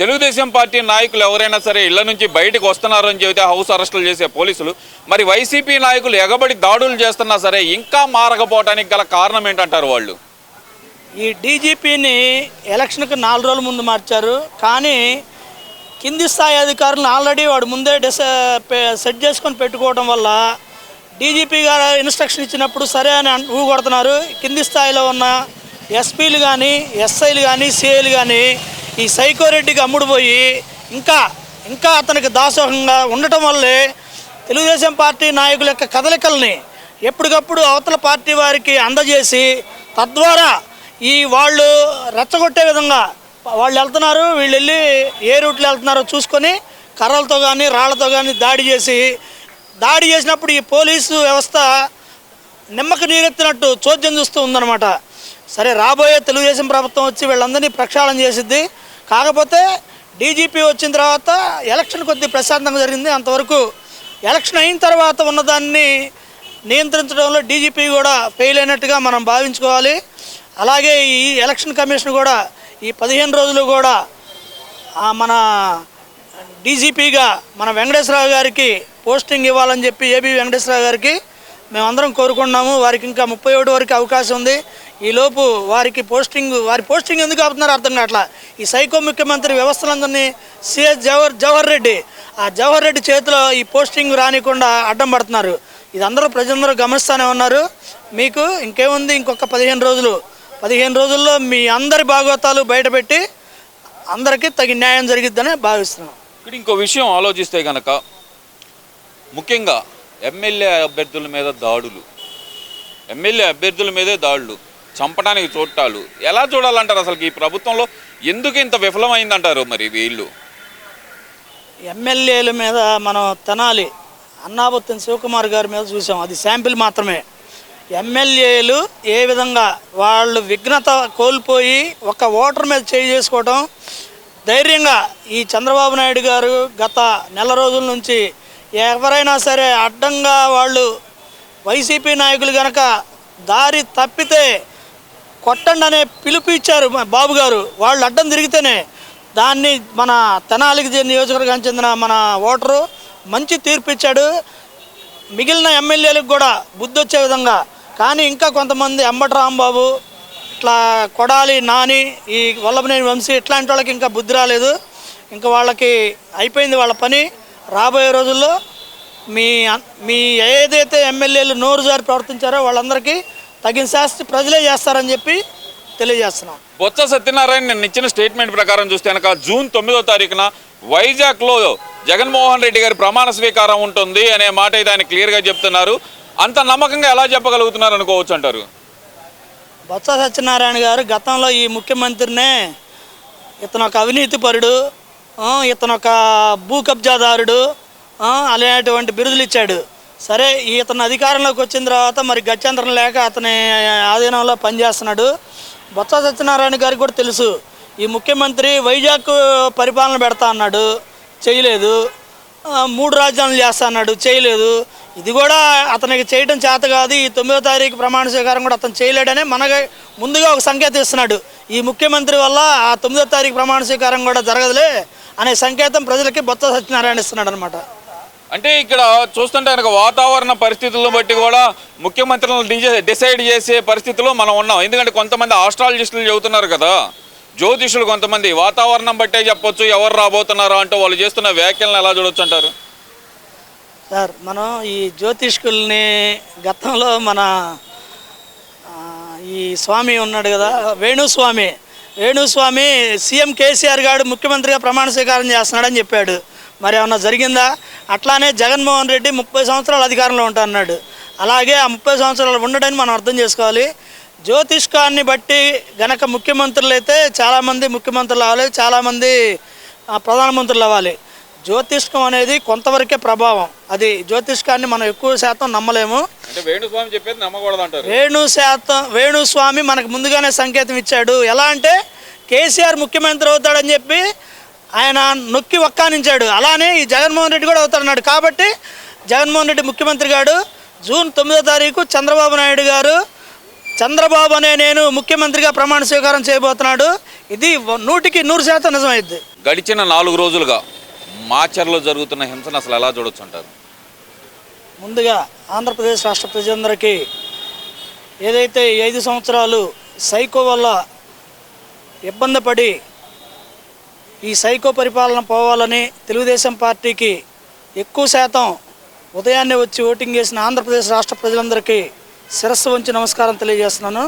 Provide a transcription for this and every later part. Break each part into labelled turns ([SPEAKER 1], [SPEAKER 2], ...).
[SPEAKER 1] Telugu Desam party నాయకులు ఎవరైనా సరే ఇళ్ళ నుంచి బయటకు వస్తున్నారని చెబితే హౌస్ అరెస్టులు చేసే పోలీసులు. మరి వైసీపీ నాయకులు ఎగబడి దాడులు చేస్తున్నా సరే ఇంకా మారకపోవడానికి గల కారణం ఏంటంటారు వాళ్ళు?
[SPEAKER 2] ఈ డీజీపీని ఎలక్షన్కి నాలుగు రోజుల ముందు మార్చారు. కానీ కింది స్థాయి అధికారులను ఆల్రెడీ వాడు ముందే డిస సెట్ చేసుకొని పెట్టుకోవడం వల్ల డీజీపీ గారు ఇన్స్ట్రక్షన్ ఇచ్చినప్పుడు సరే అని అన్- ఊగొడుతున్నారు. కింది స్థాయిలో ఉన్న ఎస్పీలు కానీ ఎస్ఐలు కానీ సిఐలు కానీ ఈ సైకోరెడ్డికి అమ్ముడుపోయి ఇంకా ఇంకా అతనికి దాసోహంగా ఉండటం వల్లే తెలుగుదేశం పార్టీ నాయకుల యొక్క కదలికల్ని ఎప్పటికప్పుడు అవతల పార్టీ వారికి అందజేసి తద్వారా ఈ వాళ్ళు రెచ్చగొట్టే విధంగా వాళ్ళు వెళ్తున్నారు వీళ్ళు వెళ్ళి ఏ రూట్లో వెళ్తున్నారో చూసుకొని కర్రలతో కానీ రాళ్ళతో కానీ దాడి చేసి దాడి చేసినప్పుడు ఈ పోలీసు వ్యవస్థ నిమ్మక నీరెత్తినట్టు చోద్యం చూస్తూ ఉందన్నమాట. సరే రాబోయే తెలుగుదేశం ప్రభుత్వం వచ్చి వీళ్ళందరినీ ప్రక్షాళన చేసిద్ది. కాకపోతే డీజీపీ వచ్చిన తర్వాత ఎలక్షన్ కొద్ది ప్రశాంతంగా జరిగింది. అంతవరకు ఎలక్షన్ అయిన తర్వాత ఉన్నదాన్ని నియంత్రించడంలో డీజీపీ కూడా ఫెయిల్ అయినట్టుగా మనం భావించుకోవాలి. అలాగే ఈ ఎలక్షన్ కమిషన్ కూడా ఈ పదిహేను రోజులు కూడా మన డీజీపీగా మన వెంకటేశ్వరరావు గారికి పోస్టింగ్ ఇవ్వాలని చెప్పి ఏబీ వెంకటేశ్వరరావు గారికి మేమందరం కోరుకున్నాము వారికి ఇంకా ముప్పై ఒకటి వరకు అవకాశం ఉంది. ఈలోపు వారికి పోస్టింగ్ వారి పోస్టింగ్ ఎందుకు ఆపుతున్నారు అర్థం కావట్లా? ఈ సైకో ముఖ్యమంత్రి వ్యవస్థలందరినీ సిఎస్ జవహర్ జవహర్ రెడ్డి ఆ జవహర్ రెడ్డి చేతిలో ఈ పోస్టింగ్ రానికుండా అడ్డం పడుతున్నారు. ఇది అందరూ ప్రజలందరూ గమనిస్తూనే ఉన్నారు. మీకు ఇంకేముంది? ఇంకొక పదిహేను రోజులు. పదిహేను రోజుల్లో మీ అందరి భాగవతాలు బయటపెట్టి అందరికీ తగిన న్యాయం జరిగిద్దని భావిస్తున్నాం.
[SPEAKER 1] ఇక్కడ ఇంకో విషయం ఆలోచిస్తే కనుక ముఖ్యంగా ఎమ్మెల్యే అభ్యర్థుల మీద దాడులు. ఎమ్మెల్యే అభ్యర్థుల మీదే దాడులు. చంపడానికి చూట్టాలు. ఎలా చూడాలంటారు అసలు ఈ ప్రభుత్వంలో? ఎందుకు ఇంత విఫలమైందంటారు మరి వీళ్ళు?
[SPEAKER 2] ఎమ్మెల్యేల మీద మనం తెనాలి. అన్నాబొత్తిన శివకుమార్ గారి మీద చూసాం. అది శాంపిల్ మాత్రమే. ఎమ్మెల్యేలు ఏ విధంగా వాళ్ళు విఘ్నత కోల్పోయి ఒక ఓటర్ మీద చేయి చేసుకోవడం ధైర్యంగా ఈ చంద్రబాబు నాయుడు గారు గత నెల రోజుల నుంచి ఎవరైనా సరే అడ్డంగా వాళ్ళు వైసీపీ నాయకులు కనుక దారి తప్పితే కొట్టండి అనే పిలుపు ఇచ్చారు బాబు గారు. వాళ్ళు అడ్డం తిరిగితేనే దాన్ని మన తెనాలికి నియోజకవర్గానికి చెందిన మన ఓటరు మంచి తీర్పు ఇచ్చాడు. మిగిలిన ఎమ్మెల్యేలకు కూడా బుద్ధి వచ్చే విధంగా. కానీ ఇంకా కొంతమంది అంబటి రాంబాబు ఇట్లా కొడాలి నాని ఈ వల్లభనేని వంశీ ఇట్లాంటి వాళ్ళకి ఇంకా బుద్ధి రాలేదు. ఇంకా వాళ్ళకి అయిపోయింది వాళ్ళ పని. రాబోయే రోజుల్లో మీ మీ ఏదైతే ఎమ్మెల్యేలు నోరు జారి ప్రవర్తించారో వాళ్ళందరికీ తగిన శాస్తి ప్రజలే చేస్తారని చెప్పి తెలియజేస్తున్నాం.
[SPEAKER 1] బొత్స సత్యనారాయణ నిన్న ఇచ్చిన స్టేట్మెంట్ ప్రకారం చూస్తే కనుక జూన్ తొమ్మిదో తారీఖున వైజాగ్లో జగన్మోహన్ రెడ్డి గారి ప్రమాణ స్వీకారం ఉంటుంది అనే మాట అయితే ఆయన క్లియర్గా చెప్తున్నారు. అంత నమ్మకంగా ఎలా చెప్పగలుగుతున్నారు అనుకోవచ్చు అంటారు?
[SPEAKER 2] బొత్స సత్యనారాయణ గారు గతంలో ఈ ముఖ్యమంత్రినే ఇతను ఒక అవినీతిపరుడు ఇతను ఒక భూ కబ్జాదారుడు ఆ, అలాంటి బిరుదులు ఇచ్చాడు. సరే ఇతను అధికారంలోకి వచ్చిన తర్వాత మరి గత్యంతరం లేక అతని ఆధీనంలో పనిచేస్తున్నాడు. బొత్స సత్యనారాయణ గారికి కూడా తెలుసు ఈ ముఖ్యమంత్రి వైజాగ్ పరిపాలన పెడతా అన్నాడు చేయలేదు. మూడు రాజ్యాలు చేస్తా అన్నాడు చేయలేదు. ఇది కూడా అతనికి చేయడం చేత కాదు ఈ తొమ్మిదో తారీఖు ప్రమాణ స్వీకారం కూడా అతను చేయలేడని మనకి ముందుగా ఒక సంకేతం ఇస్తున్నాడు. ఈ ముఖ్యమంత్రి వల్ల ఆ తొమ్మిదో తారీఖు ప్రమాణ స్వీకారం కూడా జరగదులే అనే సంకేతం ప్రజలకి బొత్స సత్యనారాయణ ఇస్తున్నాడు అనమాట
[SPEAKER 1] అంటే ఇక్కడ చూస్తుంటే కనుక వాతావరణ పరిస్థితులను బట్టి కూడా ముఖ్యమంత్రులను డిజై- డిసైడ్ చేసే పరిస్థితిలో మనం ఉన్నాం. ఎందుకంటే కొంతమంది ఆస్ట్రాలజిస్టులు చెబుతున్నారు కదా. జ్యోతిషులు కొంతమంది వాతావరణం బట్టే చెప్పొచ్చు ఎవరు రాబోతున్నారు అంటూ వాళ్ళు చేస్తున్న వ్యాఖ్యలను ఎలా చూడొచ్చు అంటారు?
[SPEAKER 2] సార్ మనం ఈ జ్యోతిష్కుల్ని గతంలో మన ఈ స్వామి ఉన్నాడు కదా వేణుస్వామి. వేణుస్వామి సీఎం కేసీఆర్ గారు ముఖ్యమంత్రిగా ప్రమాణ స్వీకారం చేస్తున్నాడని చెప్పాడు. మరి ఏమన్నా జరిగిందా? అట్లానే జగన్మోహన్ రెడ్డి ముప్పై సంవత్సరాలు అధికారంలో ఉంటా అన్నాడు అలాగే ఆ ముప్పై సంవత్సరాలు ఉండడని మనం అర్థం చేసుకోవాలి. జ్యోతిష్కాన్ని బట్టి గనక ముఖ్యమంత్రులు అయితే చాలామంది ముఖ్యమంత్రులు అవ్వాలి చాలామంది ప్రధానమంత్రులు అవ్వాలి. జ్యోతిష్కం అనేది కొంతవరకే ప్రభావం. అది జ్యోతిష్కాన్ని మనం ఎక్కువ శాతం నమ్మలేము.
[SPEAKER 1] అంటే వేణుస్వామి చెప్పేది నమ్మకూడదు అంటారు
[SPEAKER 2] వేణు శాతం వేణుస్వామి మనకు ముందుగానే సంకేతం ఇచ్చాడు. ఎలా అంటే కేసీఆర్ ముఖ్యమంత్రి అవుతాడని చెప్పి ఆయన నొక్కి ఒక్కానించాడు అలానే ఈ జగన్మోహన్ రెడ్డి కూడా అవుతాడన్నాడు కాబట్టి జగన్మోహన్ రెడ్డి ముఖ్యమంత్రి గారు జూన్ తొమ్మిదో తారీఖు చంద్రబాబు నాయుడు గారు చంద్రబాబు అనే నేను ముఖ్యమంత్రిగా ప్రమాణ స్వీకారం చేయబోతున్నాడు. ఇది నూటికి నూరు శాతం నిజమైద్ది
[SPEAKER 1] గడిచిన నాలుగు రోజులుగా మాచర్లో జరుగుతున్న హింసను అసలు ఎలా చూడొచ్చు అంటారు?
[SPEAKER 2] ముందుగా ఆంధ్రప్రదేశ్ రాష్ట్ర ప్రజలందరికీ ఏదైతే ఐదు సంవత్సరాలు సైకో వల్ల ఇబ్బంది పడి ఈ సైకో పరిపాలన పోవాలని తెలుగుదేశం పార్టీకి ఎక్కువ శాతం ఉదయాన్నే వచ్చి ఓటింగ్ చేసిన ఆంధ్రప్రదేశ్ రాష్ట్ర ప్రజలందరికీ శిరస్సు వంచి నమస్కారం తెలియజేస్తున్నాను.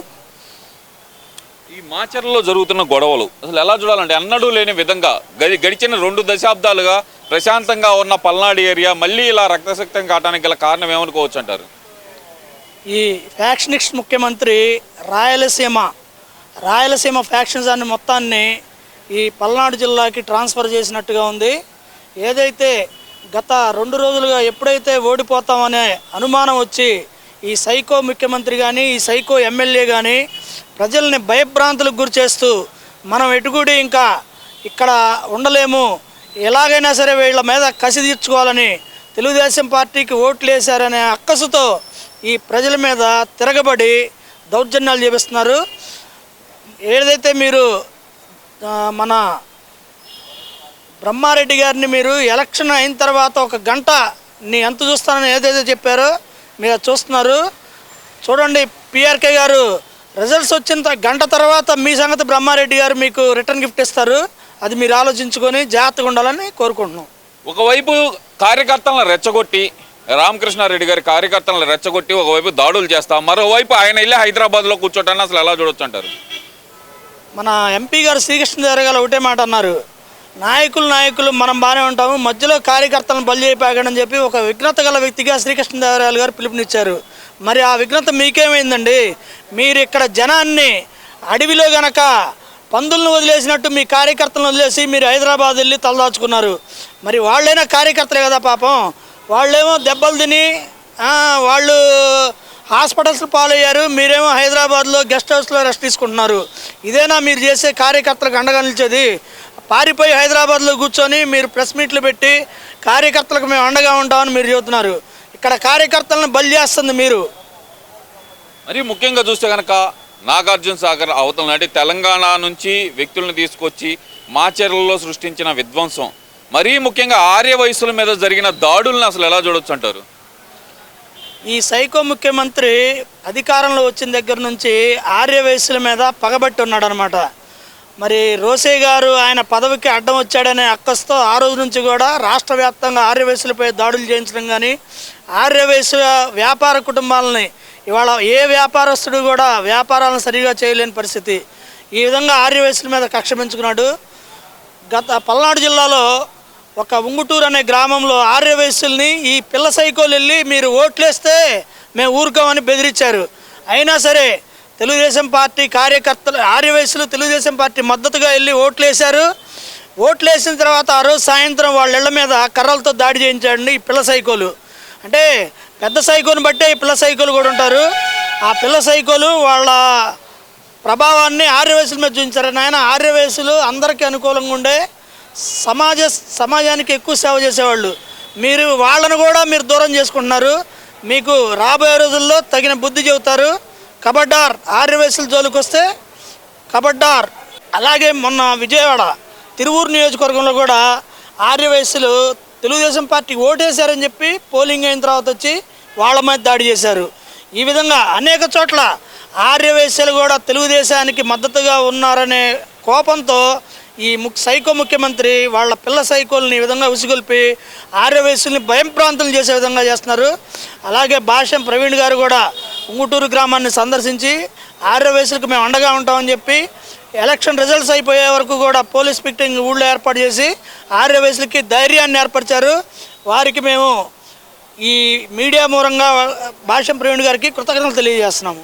[SPEAKER 1] ఈ మాచర్లో జరుగుతున్న గొడవలు అసలు ఎలా చూడాలంటే అన్నడూ లేని విధంగా గడి గడిచిన రెండు దశాబ్దాలుగా ప్రశాంతంగా ఉన్న పల్నాడు ఏరియా మళ్ళీ ఇలా రక్తశక్తం కావడానికి గల కారణం ఏమనుకోవచ్చు అంటారు?
[SPEAKER 2] ఈ ఫ్యాక్షనిస్ట్ ముఖ్యమంత్రి రాయలసీమ రాయలసీమ ఫ్యాక్షన్స్ మొత్తాన్ని ఈ పల్నాడు జిల్లాకి ట్రాన్స్ఫర్ చేసినట్టుగా ఉంది. ఏదైతే గత రెండు రోజులుగా ఎప్పుడైతే ఓడిపోతామనే అనుమానం వచ్చి ఈ సైకో ముఖ్యమంత్రి కానీ ఈ సైకో ఎమ్మెల్యే కానీ ప్రజల్ని భయభ్రాంతులకు గురి చేస్తూ మనం ఎటుగుడి ఇంకా ఇక్కడ ఉండలేము. ఎలాగైనా సరే వీళ్ళ మీద కసి తీర్చుకోవాలని తెలుగుదేశం పార్టీకి ఓట్లు వేశారనే అక్కసుతో ఈ ప్రజల మీద తిరగబడి దౌర్జన్యాలు చేపిస్తున్నారు. ఏదైతే మీరు మన బ్రహ్మారెడ్డి గారిని మీరు ఎలక్షన్ అయిన తర్వాత ఒక గంట నీ ఎంత చూస్తానని ఏదైతే చెప్పారో మీరు చూస్తున్నారు. చూడండి పిఆర్కే గారు రిజల్ట్స్ వచ్చిన గంట తర్వాత మీ సంగతి బ్రహ్మారెడ్డి గారు మీకు రిటర్న్ గిఫ్ట్ ఇస్తారు. అది మీరు ఆలోచించుకొని జాగ్రత్తగా ఉండాలని కోరుకుంటున్నాం.
[SPEAKER 1] ఒకవైపు కార్యకర్తలను రెచ్చగొట్టి రామకృష్ణారెడ్డి గారి కార్యకర్తలను రెచ్చగొట్టి ఒకవైపు దాడులు చేస్తాం మరోవైపు ఆయన వెళ్ళి హైదరాబాద్లో కూర్చోటాన్ని అసలు ఎలా చూడొచ్చు అంటారు?
[SPEAKER 2] మన ఎంపీ గారు శ్రీకృష్ణదేవరాయ గారు ఒకటే మాట అన్నారు. నాయకులు నాయకులు మనం బాగానే ఉంటాము మధ్యలో కార్యకర్తలను బలి చేయిపోయాడని చెప్పి ఒక విఘ్నత గల వ్యక్తిగా శ్రీకృష్ణదేవరాయలు గారు పిలుపునిచ్చారు. మరి ఆ విఘ్నత మీకేమైందండి? మీరు ఇక్కడ జనాన్ని అడవిలో గనక పందులను వదిలేసినట్టు మీ కార్యకర్తలను వదిలేసి మీరు హైదరాబాద్ వెళ్ళి తలదాచుకున్నారు. మరి వాళ్ళైనా కార్యకర్తలే కదా పాపం. వాళ్ళేమో దెబ్బలు తిని వాళ్ళు హాస్పిటల్స్ పాలయ్యారు. మీరేమో హైదరాబాద్లో గెస్ట్ హౌస్లో రెస్ట్ తీసుకుంటున్నారు. ఇదేనా మీరు చేసే కార్యకర్తలకు అండగా నిలిచేది పారిపోయి హైదరాబాద్లో కూర్చొని మీరు ప్రెస్ మీట్లు పెట్టి కార్యకర్తలకు మేము అండగా ఉంటామని మీరు చెబుతున్నారు. ఇక్కడ కార్యకర్తలను బలి చేస్తుంది మీరు.
[SPEAKER 1] మరి ముఖ్యంగా చూస్తే కనుక నాగార్జున సాగర్ అవతల నాటి తెలంగాణ నుంచి వ్యక్తులను తీసుకొచ్చి మాచర్లలో సృష్టించిన విధ్వంసం. మరీ ముఖ్యంగా ఆర్య వయసుల మీద జరిగిన దాడులను అసలు ఎలా చూడొచ్చు అంటారు?
[SPEAKER 2] ఈ సైకో ముఖ్యమంత్రి అధికారంలో వచ్చిన దగ్గర నుంచి ఆర్యవయస్సుల మీద పగబట్టి ఉన్నాడనమాట మరి రోసే గారు ఆయన పదవికి అడ్డం వచ్చాడనే అక్కస్తో ఆ రోజు నుంచి కూడా రాష్ట్ర వ్యాప్తంగా ఆర్యవయస్సులపై దాడులు చేయించడం కానీ ఆర్యవయస్సు వ్యాపార కుటుంబాలని ఇవాళ ఏ వ్యాపారస్తుడు కూడా వ్యాపారాలను సరిగా చేయలేని పరిస్థితి. ఈ విధంగా ఆర్యవయస్సుల మీద కక్ష పెంచుకున్నాడు. గత పల్నాడు జిల్లాలో ఒక ఉంగుటూరు అనే గ్రామంలో ఆర్యవయస్సుల్ని ఈ పిల్ల సైకోలు వెళ్ళి మీరు ఓట్లేస్తే మేము ఊరుకోమని బెదిరించారు. అయినా సరే తెలుగుదేశం పార్టీ కార్యకర్తలు ఆర్యవయస్సులు తెలుగుదేశం పార్టీ మద్దతుగా వెళ్ళి ఓట్లేశారు. ఓట్లేసిన తర్వాత ఆ రోజు సాయంత్రం వాళ్ళ ఇళ్ళ మీద కర్రలతో దాడి చేయించాడండి ఈ పిల్ల సైకోలు. అంటే పెద్ద సైకోని బట్టే ఈ పిల్ల సైకోలు కూడా ఉంటారు. ఆ పిల్ల సైకోలు వాళ్ళ ప్రభావాన్ని ఆర్యవయసుల మీద చూపించారు. ఆయన ఆర్యవయసులు అందరికీ అనుకూలంగా ఉండే సమాజ సమాజానికి ఎక్కువ సేవ చేసేవాళ్ళు. మీరు వాళ్ళను కూడా మీరు దూరం చేసుకుంటున్నారు. మీకు రాబోయే రోజుల్లో తగిన బుద్ధి చెబుతారు. కబడ్డార్ ఆర్యవయసుల జోలికి వస్తే కబడ్డార్ అలాగే మొన్న విజయవాడ తిరువూరు నియోజకవర్గంలో కూడా ఆర్యవయస్సులు తెలుగుదేశం పార్టీ ఓటేశారని చెప్పి పోలింగ్ అయిన తర్వాత వచ్చి వాళ్ళ మీద దాడి చేశారు. ఈ విధంగా అనేక చోట్ల ఆర్యవైశ్యులు కూడా తెలుగుదేశానికి మద్దతుగా ఉన్నారనే కోపంతో ఈ ముక్ సైకో ముఖ్యమంత్రి వాళ్ళ పిల్ల సైకోల్ని ఈ విధంగా ఉసిగొల్పి ఆర్యవైశ్యుల్ని భయం ప్రాంతం చేసే విధంగా చేస్తున్నారు. అలాగే భాష్యం ప్రవీణ్ గారు కూడా ఉంగుటూరు గ్రామాన్ని సందర్శించి ఆర్యవైశ్యులకు మేము అండగా ఉంటామని చెప్పి ఎలక్షన్ రిజల్ట్స్ అయిపోయే వరకు కూడా పోలీస్ పిక్టింగ్ ఊళ్ళో ఏర్పాటు చేసి ఆర్యవైశ్యులకి ధైర్యాన్ని ఏర్పరిచారు. వారికి మేము ఈ మీడియా మూలంగా భాష్యం ప్రవీణ్ గారికి కృతజ్ఞతలు తెలియజేస్తున్నాము.